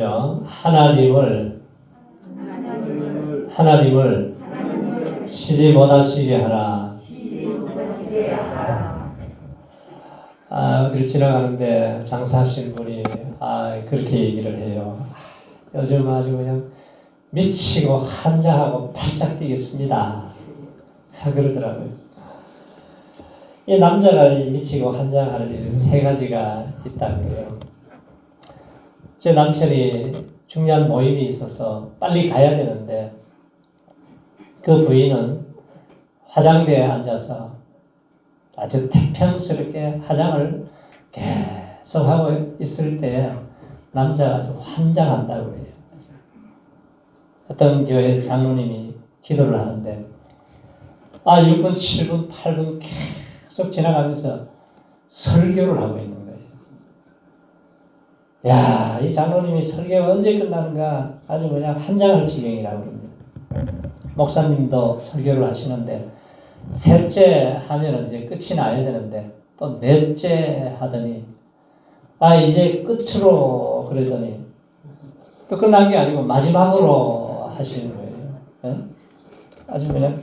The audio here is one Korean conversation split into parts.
하죠. 하나님을 하나님을 시지 못하시게 하라. 아, 어디를 지나가는데 장사하시는 분이 아, 그렇게 얘기를 해요. 요즘 아주 그냥 미치고 한장하고 팔짝 뛰겠습니다. 아, 그러더라고요. 이 남자가 이 미치고 일세 가지가 있다는 거예요. 제 남편이 중요한 모임이 있어서 빨리 가야 되는데 그 부인은 화장대에 앉아서 아주 태평스럽게 화장을 계속 하고 있을 때 남자가 아주 환장한다고 그래요. 어떤 교회 장로님이 기도를 하는데 아 6분, 7분, 8분 계속 지나가면서 설교를 하고 있는. 야, 이 장로님이 설교가 언제 끝나는가 아주 그냥 환장할 지경이라고 그럽니다. 목사님도 설교를 하시는데 셋째 하면 이제 끝이 나야 되는데 또 넷째 하더니 아 이제 끝으로 그러더니 또 끝난 게 아니고 마지막으로 하시는 거예요. 예? 아주 그냥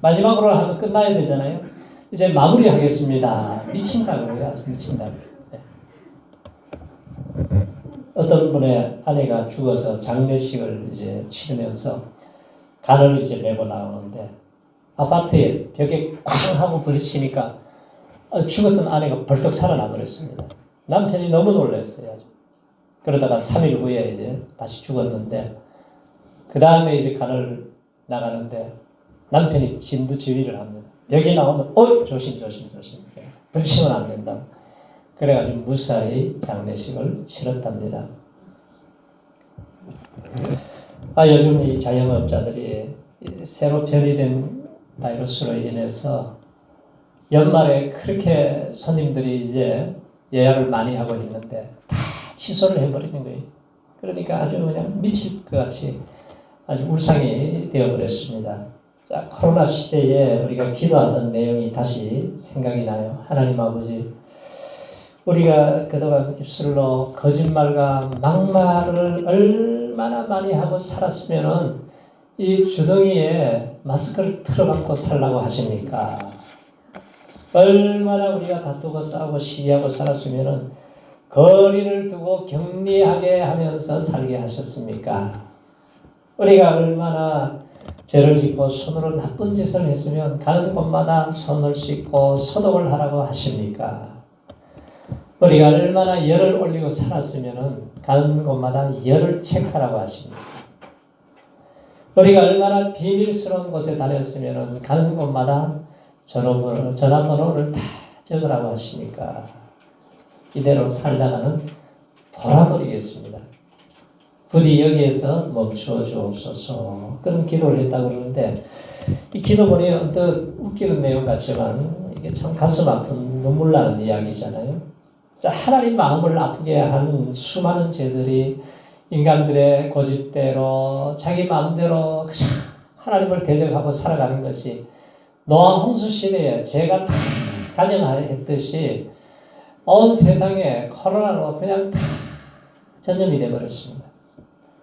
마지막으로 하면 끝나야 되잖아요. 이제 마무리하겠습니다. 미친다 그래요. 아주 미친다. 네. 어떤 분의 아내가 죽어서 장례식을 이제 치르면서 간을 이제 메고 나오는데 아파트에 벽에 쾅 하고 부딪히니까 어, 죽었던 아내가 벌떡 살아나 버렸습니다. 남편이 너무 놀랐어요. 그러다가 3일 후에 이제 다시 죽었는데 그 다음에 이제 간을 나가는데 남편이 진두지휘를 합니다. 여기 나오면 어 조심 조심 조심 부딪히면 안 된다. 그래가지고 무사히 장례식을 치렀답니다. 아 요즘 이 자영업자들이 새로 변이된 바이러스로 인해서 연말에 그렇게 손님들이 이제 예약을 많이 하고 있는데 다 취소를 해버리는 거예요. 그러니까 아주 그냥 미칠 것 같이 아주 울상이 되어버렸습니다. 자, 코로나 시대에 우리가 기도하던 내용이 다시 생각이 나요. 하나님 아버지, 우리가 그동안 입술로 거짓말과 막말을 얼마나 많이 하고 살았으면은 이 주둥이에 마스크를 틀어박고 살라고 하십니까? 얼마나 우리가 다투고 싸우고 시기하고 살았으면은 거리를 두고 격리하게 하면서 살게 하셨습니까? 우리가 얼마나 죄를 짓고 손으로 나쁜 짓을 했으면 가는 곳마다 손을 씻고 소독을 하라고 하십니까? 우리가 얼마나 열을 올리고 살았으면 가는 곳마다 열을 체크하라고 하십니까? 우리가 얼마나 비밀스러운 곳에 다녔으면 가는 곳마다 전화번호, 전화번호를 다 적으라고 하십니까? 이대로 살다가는 돌아버리겠습니다. 부디 여기에서 멈추어 주옵소서. 그런 기도를 했다고 그러는데, 이 기도문이 언뜻 웃기는 내용 같지만, 이게 참 가슴 아픈 눈물 나는 이야기잖아요. 자, 하나님 마음을 아프게 한 수많은 죄들이 인간들의 고집대로 자기 마음대로 하나님을 대적하고 살아가는 것이 노아 홍수 시대에 제가 다 가정했듯이 온 세상에 코로나로 그냥 다 전염이 되어버렸습니다.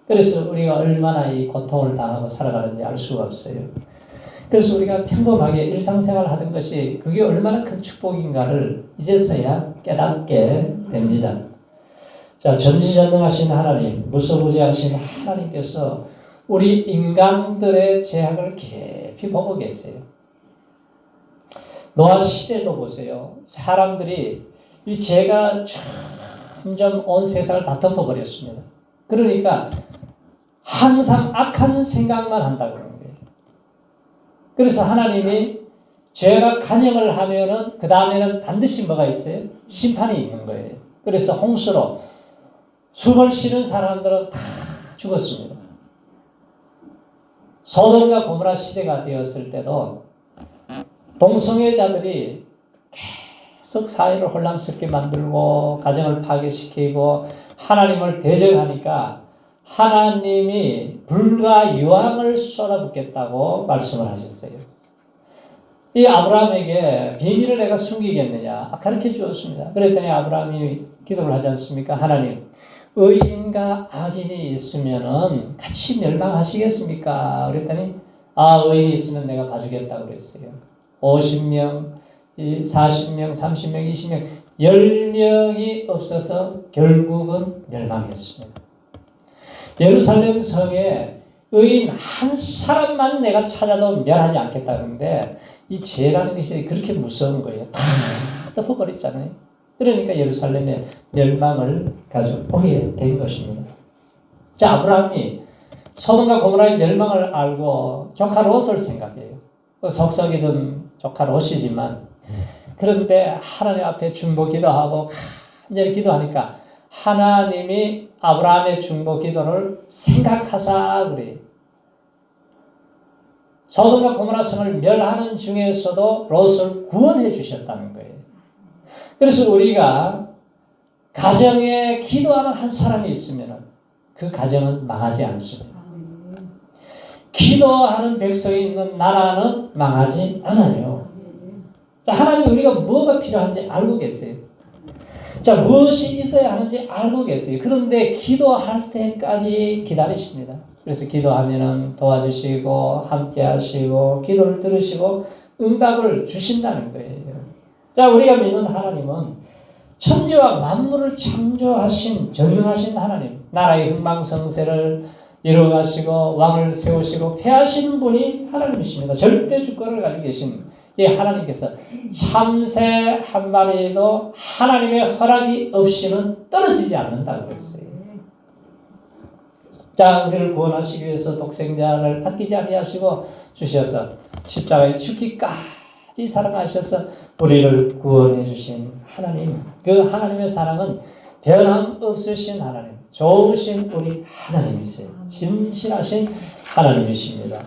그래서 우리가 얼마나 이 고통을 당하고 살아가는지 알 수가 없어요. 그래서 우리가 평범하게 일상생활 하던 것이 그게 얼마나 큰 축복인가를 이제서야 깨닫게 됩니다. 자, 전지전능하신 하나님, 무소부지하신 하나님께서 우리 인간들의 죄악을 깊이 보고 계세요. 노아 시대도 보세요. 사람들이 이 죄가 점점 온 세상을 다 덮어버렸습니다. 그러니까 항상 악한 생각만 한다고. 그래서 하나님이 죄가 간영을 하면은 그 다음에는 반드시 뭐가 있어요? 심판이 있는 거예요. 그래서 홍수로 숨을 쉬는 사람들은 다 죽었습니다. 소돔과 고모라 시대가 되었을 때도 동성애자들이 계속 사회를 혼란스럽게 만들고 가정을 파괴시키고 하나님을 대적하니까 하나님이 불과 유황을 쏟아붓겠다고 말씀을 하셨어요. 이 아브라함에게 비밀을 내가 숨기겠느냐 가르쳐 주었습니다. 그랬더니 아브라함이 기도를 하지 않습니까? 하나님 의인과 악인이 있으면은 같이 멸망하시겠습니까? 그랬더니 아 의인이 있으면 내가 봐주겠다 그랬어요. 50명, 40명, 30명, 20명, 10명이 없어서 결국은 멸망했습니다. 예루살렘 성에 의인 한 사람만 내가 찾아도 멸하지 않겠다 그러는데 이 죄라는 것이 그렇게 무서운 거예요. 다 덮어버렸잖아요. 그러니까 예루살렘에 멸망을 가져오게 된 것입니다. 자, 아브라함이 소돔과 고모라의 멸망을 알고 조카 롯을 생각해요. 그 속썩이던 조카 롯이지만 그런데 하나님 앞에 중보 기도하고 간절히 기도하니까 하나님이 아브라함의 중보 기도를 생각하사 그래요. 소돔과 고모라 성을 멸하는 중에서도 롯을 구원해 주셨다는 거예요. 그래서 우리가 가정에 기도하는 한 사람이 있으면 그 가정은 망하지 않습니다. 기도하는 백성이 있는 나라는 망하지 않아요. 자, 하나님 우리가 뭐가 필요한지 알고 계세요. 자, 무엇이 있어야 하는지 알고 계세요. 그런데 기도할 때까지 기다리십니다. 그래서 기도하면은 도와주시고 함께 하시고 기도를 들으시고 응답을 주신다는 거예요. 자, 우리가 믿는 하나님은 천지와 만물을 창조하신 전능하신 하나님, 나라의 흥망성쇠를 이루가시고 왕을 세우시고 폐하시는 분이 하나님이십니다. 절대 주권을 가지고 계신 이 하나님께서 참새 한 마리도 하나님의 허락이 없이는 떨어지지 않는다고 그랬어요. 자, 우리를 구원하시기 위해서 독생자를 아끼지 아니하시고 주셔서 십자가에 죽기까지 사랑하셔서 우리를 구원해 주신 하나님. 그 하나님의 사랑은 변함 없으신 하나님, 좋으신 우리 하나님이세요. 진실하신 하나님이십니다.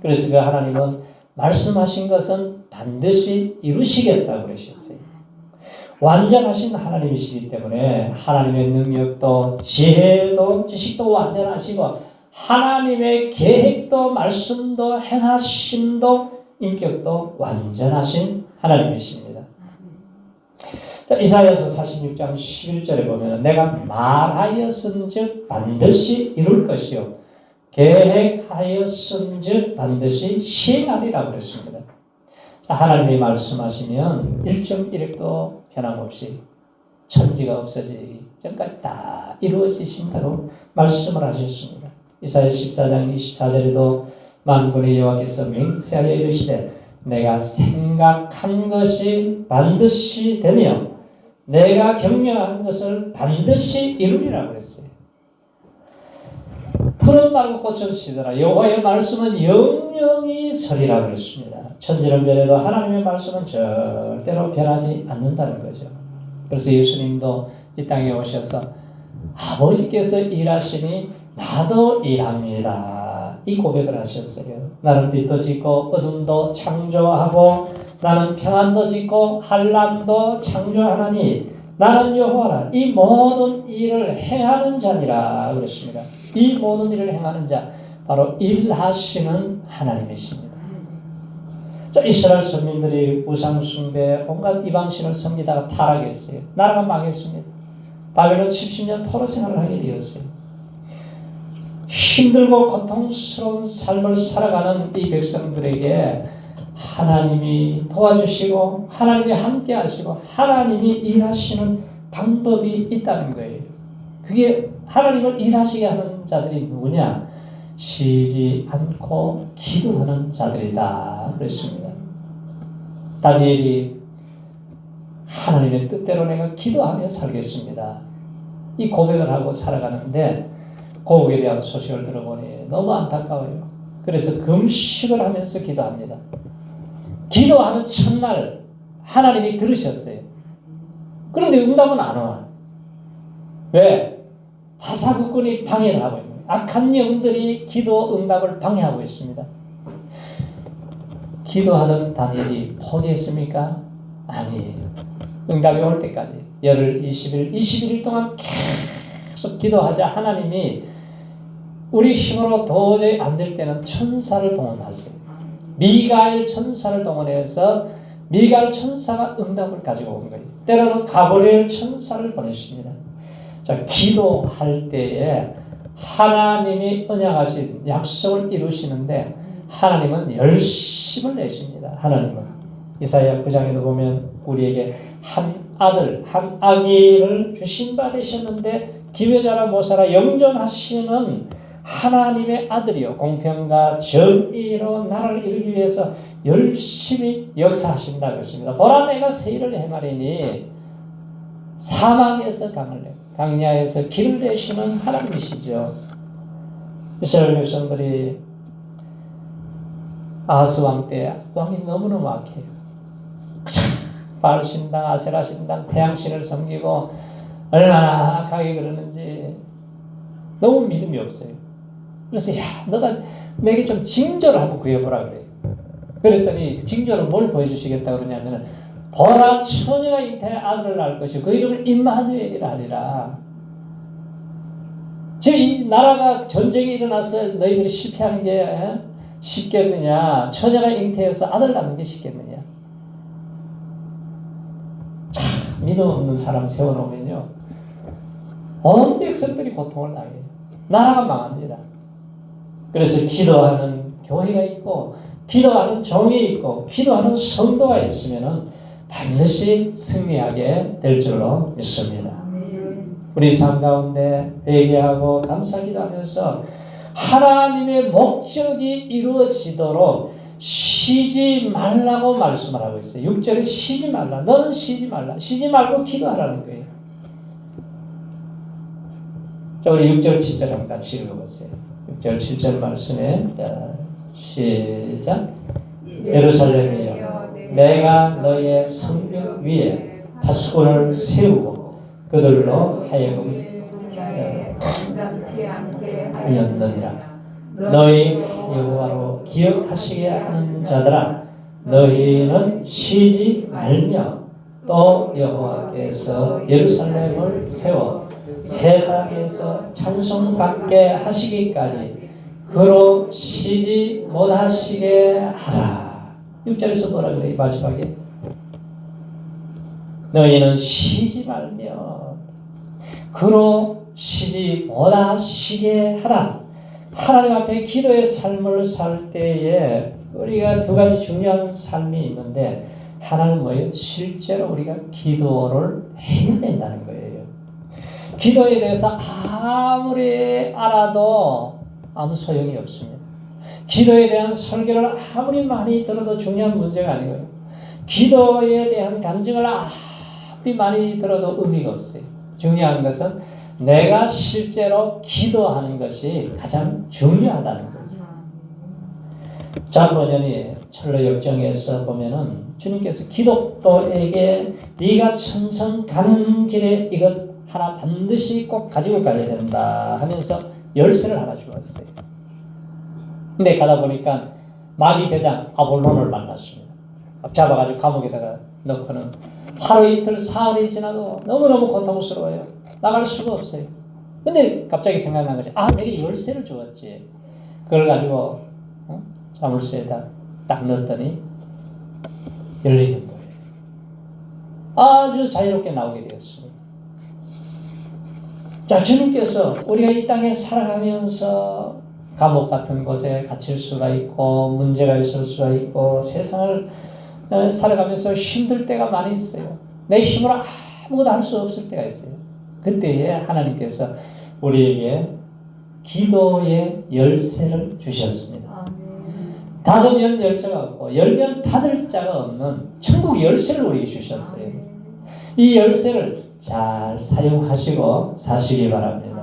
그래서 그 하나님은 말씀하신 것은 반드시 이루시겠다고 그러셨어요. 완전하신 하나님이시기 때문에 하나님의 능력도 지혜도 지식도 완전하시고 하나님의 계획도 말씀도 행하심도 인격도 완전하신 하나님이십니다. 자, 이사야서 46장 11절에 보면 내가 말하였은즉 반드시 이룰 것이요 계획하였은즉 반드시 시행하리라 그랬습니다. 자, 하나님이 말씀하시면 1.1획도 변함없이 천지가 없어지기 전까지 다 이루어지신다고 말씀을 하셨습니다. 이사야 14장 24절에도 만군의 여호와께서 맹세하여 이르시되 내가 생각한 것이 반드시 되며 내가 격려한 것을 반드시 이루리라 그랬어요. 푸른 말고 꽃은 시더라. 여호와의 말씀은 영영이 서리라 그랬습니다. 천지는 변해도 하나님의 말씀은 절대로 변하지 않는다는 거죠. 그래서 예수님도 이 땅에 오셔서 아버지께서 일하시니 나도 일합니다. 이 고백을 하셨어요. 나는 빛도 짓고 어둠도 창조하고 나는 평안도 짓고 한란도 창조하나니 나는 여호와라 이 모든 일을 행하는 자니라 그랬습니다. 이 모든 일을 행하는 자 바로 일하시는 하나님이십니다. 자, 이스라엘 선민들이 우상 숭배 온갖 이방신을 섬기다가 타락했어요. 나라가 망했습니다. 바벨론 70년 포로 생활을 하게 되었어요. 힘들고 고통스러운 삶을 살아가는 이 백성들에게 하나님이 도와주시고 하나님이 함께 하시고 하나님이 일하시는 방법이 있다는 거예요. 그게 하나님을 일하시게 하는 자들이 누구냐? 쉬지 않고 기도하는 자들이다. 그랬습니다. 다니엘이 하나님의 뜻대로 내가 기도하며 살겠습니다. 이 고백을 하고 살아가는데 고국에 대한 소식을 들어보니 너무 안타까워요. 그래서 금식을 하면서 기도합니다. 기도하는 첫날 하나님이 들으셨어요. 그런데 응답은 안 와. 왜? 하사국군이 방해를 하고 악한 영들이 기도 응답을 방해하고 있습니다. 기도하던 다니엘이 포기했습니까? 아니에요. 응답이 올 때까지 열흘 20일 21일 동안 계속 기도하자 하나님이 우리 힘으로 도저히 안 될 때는 천사를 동원하세요. 미가엘 천사를 동원해서 미가엘 천사가 응답을 가지고 온 거예요. 때로는 가브리엘 천사를 보내십니다. 자, 기도할 때에 하나님이 언약하신 약속을 이루시는데 하나님은 열심을 내십니다. 하나님은 이사야 9장에도 보면 우리에게 한 아들, 한 아기를 주신 바 되셨는데 기회자라 모사라 영존하시는 하나님의 아들이요 공평과 정의로 나라를 이루기 위해서 열심히 역사하신다 그랬습니다. 보라 내가 세일을 해마리니 사망에서 강을 내 강야에서 길을 내시는 하나님이시죠. 이스라엘 백성들이 아하스 왕때 왕이 너무너무 악해요. 바알 신당, 아세라 신당, 태양 신을 섬기고 얼마나 악하게 그러는지 너무 믿음이 없어요. 그래서 야 너가 내게 좀 징조를 한번 구해보라 그래요. 그랬더니 그 징조를 뭘 보여주시겠다 그러냐면은 보라 처녀가 잉태의 아들을 낳을 것이고 그 이름을 임마누엘이라 하리라. 지금 이 나라가 전쟁이 일어나서 너희들이 실패하는 게 에? 쉽겠느냐? 처녀가 잉태해서 아들 낳는 게 쉽겠느냐? 참 믿음 없는 사람 세워놓으면요, 온 백성들이 고통을 당해요. 나라가 망합니다. 그래서 기도하는 교회가 있고, 기도하는 종이 있고, 기도하는 성도가 있으면은 반드시 승리하게 될 줄로 믿습니다. 우리 삶 가운데 회개하고 감사기도 하면서 하나님의 목적이 이루어지도록 쉬지 말라고 말씀을 하고 있어요. 6절에 쉬지 말라. 너는 쉬지 말라. 쉬지 말고 기도하라는 거예요. 자, 우리 6절, 7절 한번 같이 읽어보세요. 6절, 7절 말씀에 자, 시작. 예루살렘이여 내가 너의 성벽 위에 파수꾼을 세우고 그들로 하여금 하였느니라. 너희 여호와로 기억하시게 하는 자들아 너희는 쉬지 말며 또 여호와께서 예루살렘을 세워 세상에서 찬송받게 하시기까지 그로 쉬지 못하시게 하라 6절에서 뭐라 그래 마지막에 너희는 쉬지 말며 그로 쉬지 못하시게 하라. 하나님 앞에 기도의 삶을 살 때에 우리가 두 가지 중요한 삶이 있는데 하나는 뭐예요? 실제로 우리가 기도를 해야 된다는 거예요. 기도에 대해서 아무리 알아도 아무 소용이 없습니다. 기도에 대한 설교를 아무리 많이 들어도 중요한 문제가 아니고요. 기도에 대한 간증을 아무리 많이 들어도 의미가 없어요. 중요한 것은 내가 실제로 기도하는 것이 가장 중요하다는 거죠. 자문연이 철로 역정에서 보면은 주님께서 기독도에게 네가 천성 가는 길에 이것 하나 반드시 꼭 가지고 가야 된다 하면서 열쇠를 하나 주었어요. 근데 가다 보니까 마귀 대장 아볼론을 만났습니다. 막 잡아가지고 감옥에다가 넣고는 하루 이틀 사흘이 지나도 너무너무 고통스러워요. 나갈 수가 없어요. 근데 갑자기 생각난 거지. 아, 내가 열쇠를 주었지. 그걸 가지고 어? 자물쇠에다 딱 넣었더니 열리는 거예요. 아주 자유롭게 나오게 되었습니다. 자, 주님께서 우리가 이 땅에 살아가면서 감옥 같은 곳에 갇힐 수가 있고 문제가 있을 수가 있고 세상을 어, 살아가면서 힘들 때가 많이 있어요. 내 힘으로 아무것도 할 수 없을 때가 있어요. 그때에 하나님께서 우리에게 기도의 열쇠를 주셨습니다. 닫으면 열자가 없고 열면 닫을 자가 없는 천국 열쇠를 우리에게 주셨어요. 이 열쇠를 잘 사용하시고 사시기 바랍니다.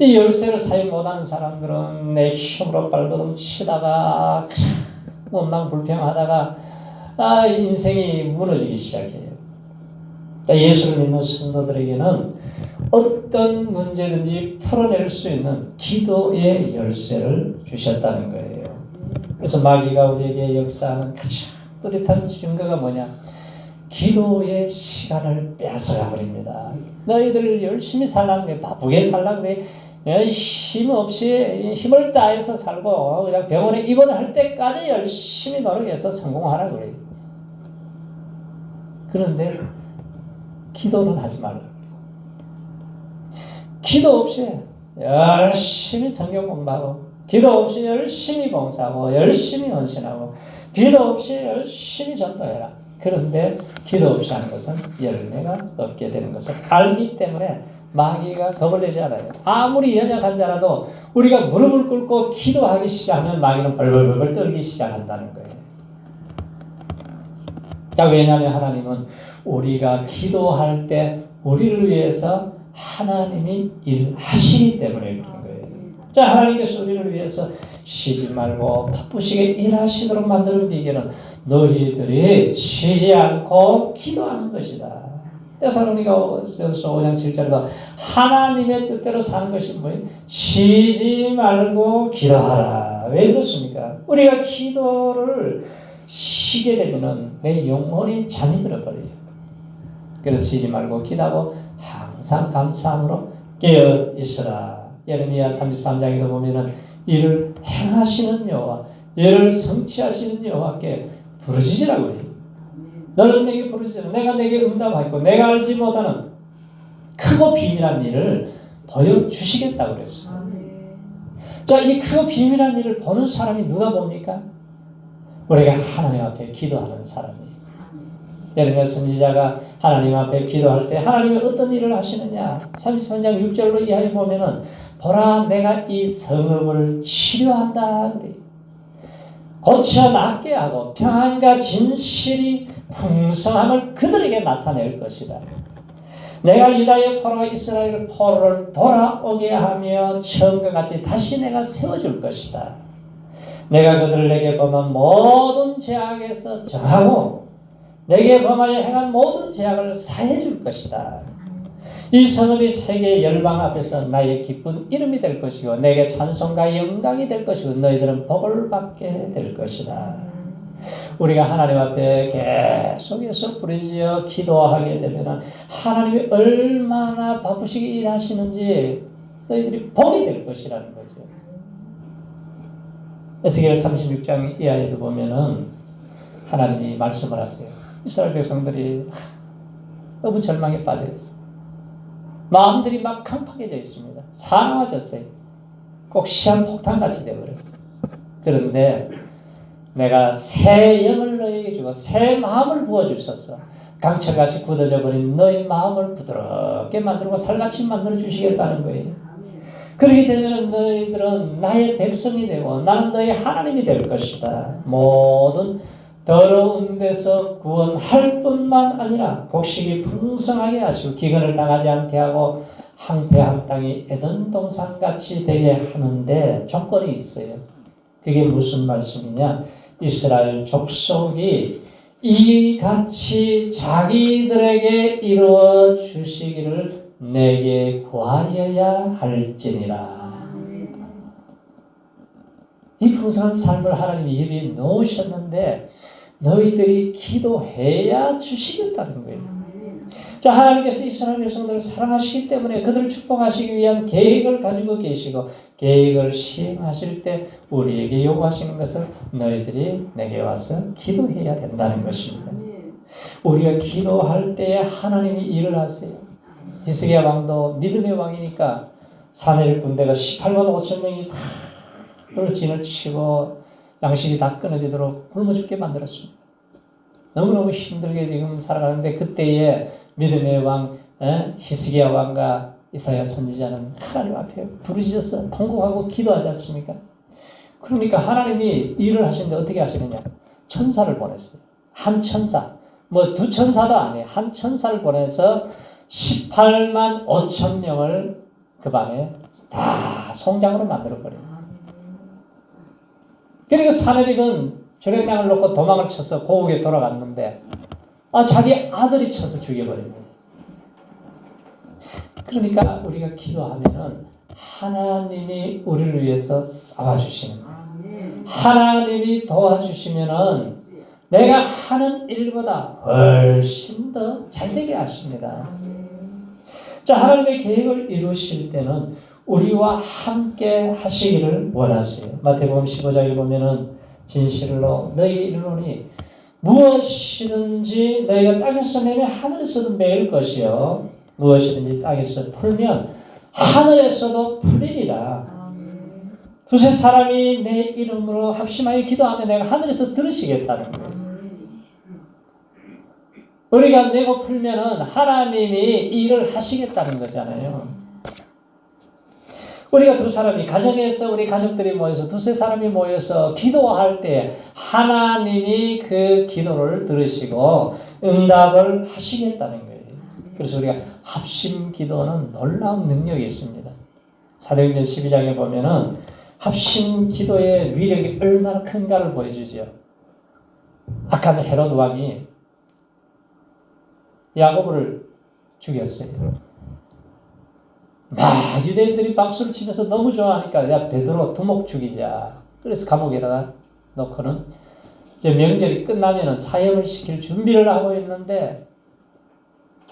이 열쇠를 사용 못하는 사람들은 내 힘으로 발버둥 치다가 원망 불평하다가 아, 인생이 무너지기 시작해요. 예수를 믿는 성도들에게는 어떤 문제든지 풀어낼 수 있는 기도의 열쇠를 주셨다는 거예요. 그래서 마귀가 우리에게 역사하는 가장 뚜렷한 증거가 뭐냐? 기도의 시간을 빼앗아가 버립니다. 너희들 열심히 살라는 게 바쁘게 살라는 게 힘 없이 힘을 다해서 살고 그냥 병원에 입원할 때까지 열심히 노력해서 성공하라 그래요. 그런데 기도는 하지 말라. 기도 없이 열심히 성경 공부하고 기도 없이 열심히 봉사하고 열심히 헌신하고 기도 없이 열심히 전도해라. 그런데 기도 없이 하는 것은 열매가 없게 되는 것을 알기 때문에 마귀가 겁을 내지 않아요. 아무리 연약한 자라도 우리가 무릎을 꿇고 기도하기 시작하면 마귀는 벌벌벌벌 떨기 시작한다는 거예요. 자, 왜냐하면 하나님은 우리가 기도할 때 우리를 위해서 하나님이 일하시기 때문에 그런 거예요. 자, 하나님께서 우리를 위해서 쉬지 말고 바쁘시게 일하시도록 만드는 비결은 너희들이 쉬지 않고 기도하는 것이다. 때살로니가 5장 7절에도 하나님의 뜻대로 사는 것이 뭐예요? 쉬지 말고 기도하라. 왜 그렇습니까? 우리가 기도를 쉬게 되면은 내 영혼이 잠이 들어버려요. 그래서 쉬지 말고 기도하고 항상 감사함으로 깨어 있으라. 예레미야 33장에도 보면은 이를 행하시는 여호와, 이를 성취하시는 여호와께 부르짖으라고 해요. 너는 내게 부르짖으라. 내가 내게 응답하고 내가 알지 못하는 크고 비밀한 일을 보여주시겠다고 그랬어요. 자, 이 크고 비밀한 일을 보는 사람이 누가 봅니까? 우리가 하나님 앞에 기도하는 사람이에요. 예레미야 선지자가 하나님 앞에 기도할 때 하나님이 어떤 일을 하시느냐 33장 6절로 이하에 보면은 보라 내가 이 성읍을 치료한다 그래. 고쳐 낫게 하고 평안과 진실이 풍성함을 그들에게 나타낼 것이다. 내가 유다의 포로와 이스라엘 포로를 돌아오게 하며 처음과 같이 다시 내가 세워줄 것이다. 내가 그들을 내게 범한 모든 죄악에서 정하고 내게 범하여 행한 모든 죄악을 사해 줄 것이다. 이 성읍이 세계 열방 앞에서 나의 기쁜 이름이 될 것이고 내게 찬송과 영광이 될 것이고 너희들은 복을 받게 될 것이다. 우리가 하나님 앞에 계속해서 부르짖어 기도하게 되면 하나님이 얼마나 바쁘시게 일하시는지 너희들이 보게 될 것이라는 거죠. 에스겔 36장 이하에도 보면은 하나님이 말씀을 하세요. 이스라엘 백성들이 너무 절망에 빠져 있어. 마음들이 막 강팍해져 있습니다. 사나워졌어요. 꼭 시한 폭탄같이 되어버렸어. 그런데 내가 새 영을 너에게 주고 새 마음을 부어주셔서 강철같이 굳어져 버린 너의 마음을 부드럽게 만들고 살같이 만들어 주시겠다는 거예요. 그렇게 되면 너희들은 나의 백성이 되고 나는 너희 하나님이 될 것이다. 모든 더러운 데서 구원할 뿐만 아니라 곡식이 풍성하게 하시고 기근을 당하지 않게 하고 항폐한 땅이 에덴 동산 같이 되게 하는데 조건이 있어요. 그게 무슨 말씀이냐? 이스라엘 족속이 이같이 자기들에게 이루어 주시기를 내게 구하여야 할지니라. 이 풍성한 삶을 하나님이 예비해 놓으셨는데 너희들이 기도해야 주시겠다는 거예요. 자, 하나님께서 이스라엘 백성들을 사랑하시기 때문에 그들을 축복하시기 위한 계획을 가지고 계시고 계획을 시행하실 때 우리에게 요구하시는 것을 너희들이 내게 와서 기도해야 된다는 것입니다. 우리가 기도할 때 하나님이 일을 하세요. 히스기야 왕도 믿음의 왕이니까 사내일 군대가 18만 5천 명이 다 진을 치고 양식이 다 끊어지도록 굶어 죽게 만들었습니다. 너무너무 힘들게 지금 살아가는데 그때에 믿음의 왕 에? 히스기야 왕과 이사야 선지자는 하나님 앞에 부르짖어서 통곡하고 기도하지 않습니까? 그러니까 하나님이 일을 하시는데 어떻게 하시느냐? 천사를 보냈어요. 한 천사. 뭐 두 천사도 아니에요. 한 천사를 보내서 18만 5천 명을 그 밤에 다 송장으로 만들어버려요. 그리고 사내릭은 주력량을 놓고 도망을 쳐서 고국에 돌아갔는데 아 자기 아들이 쳐서 죽여버립니다. 그러니까 우리가 기도하면은 하나님이 우리를 위해서 싸워주시는 거예요. 하나님이 도와주시면은 내가 하는 일보다 훨씬 더 잘되게 하십니다. 자, 하나님의 계획을 이루실 때는 우리와 함께 하시기를 원하세요. 마태복음 15장에 보면은 진실로 너희에게 이르노니 무엇이든지 너희가 땅에서 내면 하늘에서도 매일 것이요 무엇이든지 땅에서 풀면 하늘에서도 풀리리라. 두세 사람이 내 이름으로 합심하여 기도하면 내가 하늘에서 들으시겠다는 거예요. 우리가 내고 풀면은 하나님이 이 일을 하시겠다는 거잖아요. 우리가 두 사람이 가정에서 우리 가족들이 모여서 두세 사람이 모여서 기도할 때 하나님이 그 기도를 들으시고 응답을 하시겠다는 거예요. 그래서 우리가 합심 기도는 놀라운 능력이 있습니다. 사도행전 12장에 보면은 합심 기도의 위력이 얼마나 큰가를 보여주죠. 아까는 헤로드 왕이 야고보를 죽였어요. 막 유대인들이 박수를 치면서 너무 좋아하니까 야 베드로 두목 죽이자. 그래서 감옥에다가 넣고는 이제 명절이 끝나면은 사형을 시킬 준비를 하고 있는데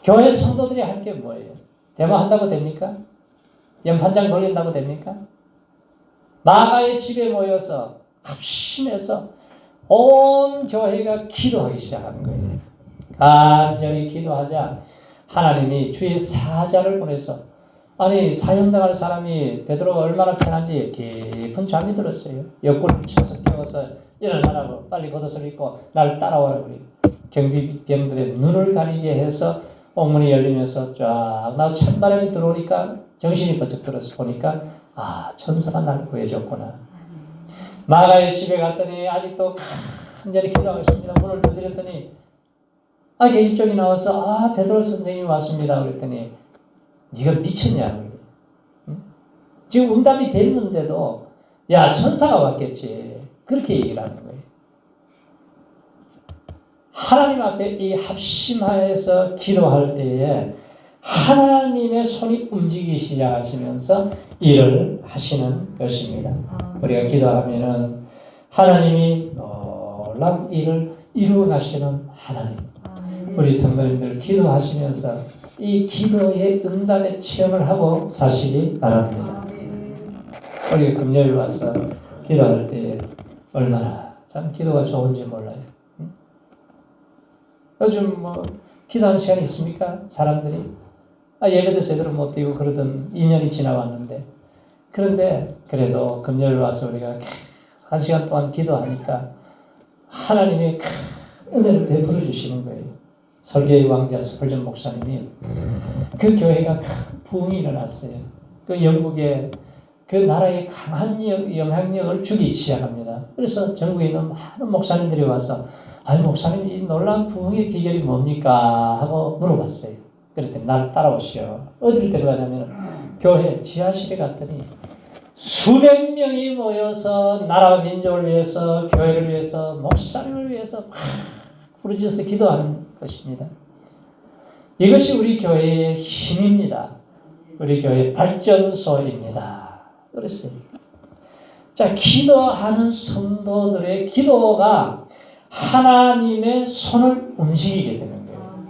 교회 성도들이 할 게 뭐예요? 데모한다고 됩니까? 연판장 돌린다고 됩니까? 마가의 집에 모여서 합심해서 온 교회가 기도하기 시작한 거예요. 간절히 기도하자 하나님이 주의 사자를 보내서 아니 사형당할 사람이 베드로 얼마나 편한지 깊은 잠이 들었어요. 옆구리 쳐서 깨워서 일어나라고 빨리 겉옷을 입고 나를 따라오라 그래. 경비병들의 눈을 가리게 해서 옥문이 열리면서 쫙 나서 찬바람이 들어오니까 정신이 번쩍 들어서 보니까 아 천사가 나를 구해줬구나. 마가의 집에 갔더니 아직도 간절히 기도하고 있습니다. 문을 두드렸더니 아 계집종이 나와서 아 베드로 선생님이 왔습니다. 그랬더니 네가 미쳤냐? 응? 지금 응답이 됐는데도 야 천사가 왔겠지. 그렇게 얘기를 하는 거예요. 하나님 앞에 이 합심하여서 기도할 때에 하나님의 손이 움직이기 시작하시면서 일을 하시는 것입니다. 우리가 기도하면은 하나님이 놀라운 일을 이루어 가시는 하나님. 우리 성도님들 기도하시면서 이 기도의 응답의 체험을 하고 사시기 바랍니다. 우리 금요일 와서 기도할 때 얼마나 참 기도가 좋은지 몰라요. 응? 요즘 뭐 기도하는 시간 있습니까? 사람들이 아, 예배도 제대로 못 드리고 그러던 2년이 지나왔는데 그런데 그래도 금요일 와서 우리가 한 시간 동안 기도하니까 하나님의 큰 은혜를 베풀어 주시는 거예요. 설계의 왕자 스펄전 목사님이 그 교회가 큰 부흥이 일어났어요. 그 영국의 그 나라의 강한 영- 영향력을 주기 시작합니다. 그래서 전국에 있는 많은 목사님들이 와서 아유 목사님 이 놀라운 부흥의 비결이 뭡니까 하고 물어봤어요. 그랬더니 나를 따라오시오. 어디를 데려가냐면 교회 지하실에 갔더니 수백 명이 모여서 나라와 민족을 위해서 교회를 위해서 목사님을 위해서 막 부르짖어서 기도하는 것입니다. 이것이 우리 교회의 힘입니다. 우리 교회 발전소입니다. 그랬어요. 자, 기도하는 성도들의 기도가 하나님의 손을 움직이게 되는 거예요.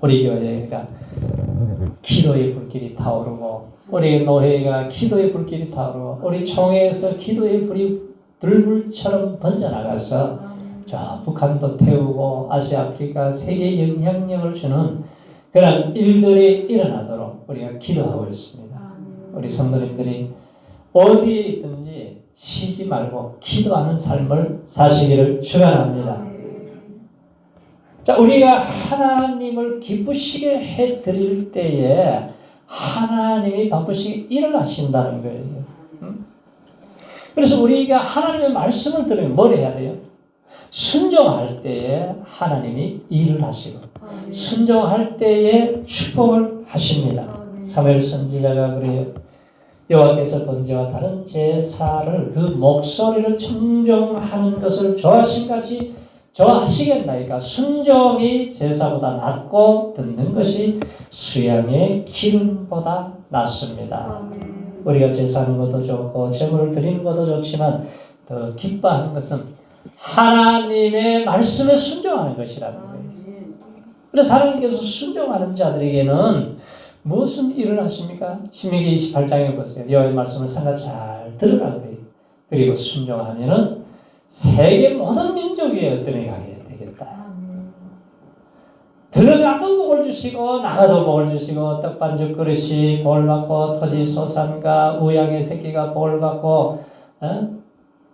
우리 교회가 기도의 불길이 타오르고 우리 노회가 기도의 불길이 타오르고 우리 총회에서 기도의 불이 들불처럼 번져나가서 저 북한도 태우고 아시아 아프리카 세계 영향력을 주는 그런 일들이 일어나도록 우리가 기도하고 있습니다. 우리 성도님들이 어디에 있든지 쉬지 말고 기도하는 삶을 사시기를 축원합니다. 자, 우리가 하나님을 기쁘시게 해 드릴 때에 하나님이 바쁘시게 일을 하신다는 거예요. 응? 그래서 우리가 하나님의 말씀을 들으면 뭘 해야 돼요? 순종할 때에 하나님이 일을 하시고 순종할 때에 축복을 하십니다. 사무엘 선지자가 그래요. 여호와께서 번제와 다른 제사를 그 목소리를 청정하는 것을 좋아하신 같이 좋아하시겠나이까 순종이 제사보다 낫고 듣는 것이 수양의 기름보다 낫습니다. 우리가 제사하는 것도 좋고 제물을 드리는 것도 좋지만 더 기뻐하는 것은 하나님의 말씀에 순종하는 것이라는 거예요. 그래서 하나님께서 순종하는 자들에게는 무슨 일을 하십니까? 신명기 28장에 보세요. 여호와의 말씀을 상가 잘 들으라 그래요. 그리고 순종하면은 세계 모든 민족 위에 어떤 애 가게 되겠다. 들어가도 복을 주시고 나가도 복을 주시고 떡반죽 그릇이 복을 받고 토지 소산과 우양의 새끼가 복을 받고 어?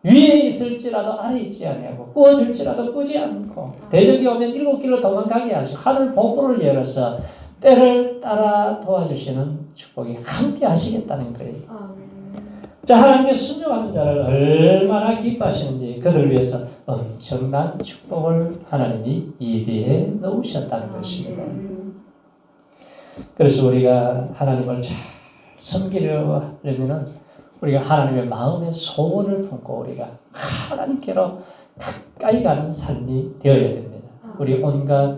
위에 있을지라도 아래 있지 아니하고 구워줄지라도 꾸지 않고 대적이 오면 일곱 길로 도망가게 하시고 하늘 복문을 열어서 때를 따라 도와주시는 축복이 함께 하시겠다는 거예요. 아멘. 자 하나님께 순종하는 자를 얼마나 기뻐하시는지 그들을 위해서 엄청난 축복을 하나님이 예비해 놓으셨다는 것입니다. 아멘. 그래서 우리가 하나님을 잘 섬기려면은 우리가 하나님의 마음의 소원을 품고 우리가 하나님께로 가까이 가는 삶이 되어야 됩니다. 우리 온갖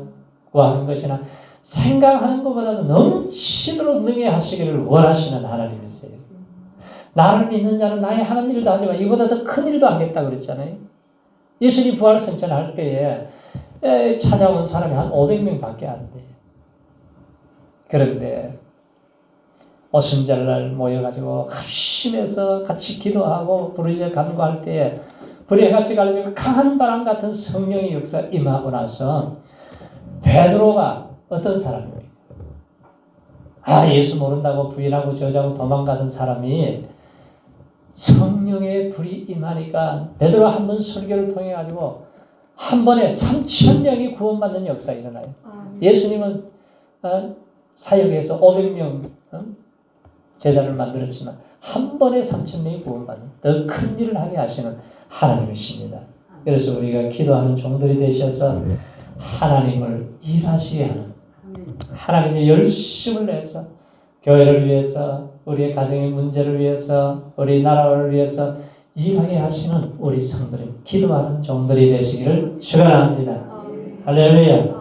구하는 것이나 생각하는 것보다도 넘치도록 능히 하시기를 원하시는 하나님이세요. 나를 믿는 자는 나의 하는 일도 하지만 이보다 더 큰 일도 하겠다 그랬잖아요. 예수님 부활 승천할 때에 에, 찾아온 사람이 한 500명 밖에 안 돼요. 그런데 오순절날 모여가지고 합심해서 같이 기도하고 부르짖어 간구할 때에 불에 같이 가지고 강한 바람 같은 성령의 역사 임하고 나서 베드로가 어떤 사람입니까? 아 예수 모른다고 부인하고 저자고 도망가던 사람이 성령의 불이 임하니까 베드로 한 번 설교를 통해 가지고 한 번에 3천 명이 구원받는 역사 일어나요. 아멘. 예수님은 어, 사역에서 500명 어? 제자를 만들었지만 한 번에 3천 명이 구원받는 더 큰 일을 하게 하시는 하나님이십니다. 그래서 우리가 기도하는 종들이 되셔서 하나님을 일하시게 하는. 하나님의 열심을 내서 교회를 위해서 우리의 가정의 문제를 위해서 우리 나라를 위해서 일하게 하시는 우리 성들이 기도하는 종들이 되시기를 축원합니다. 아멘. 할렐루야.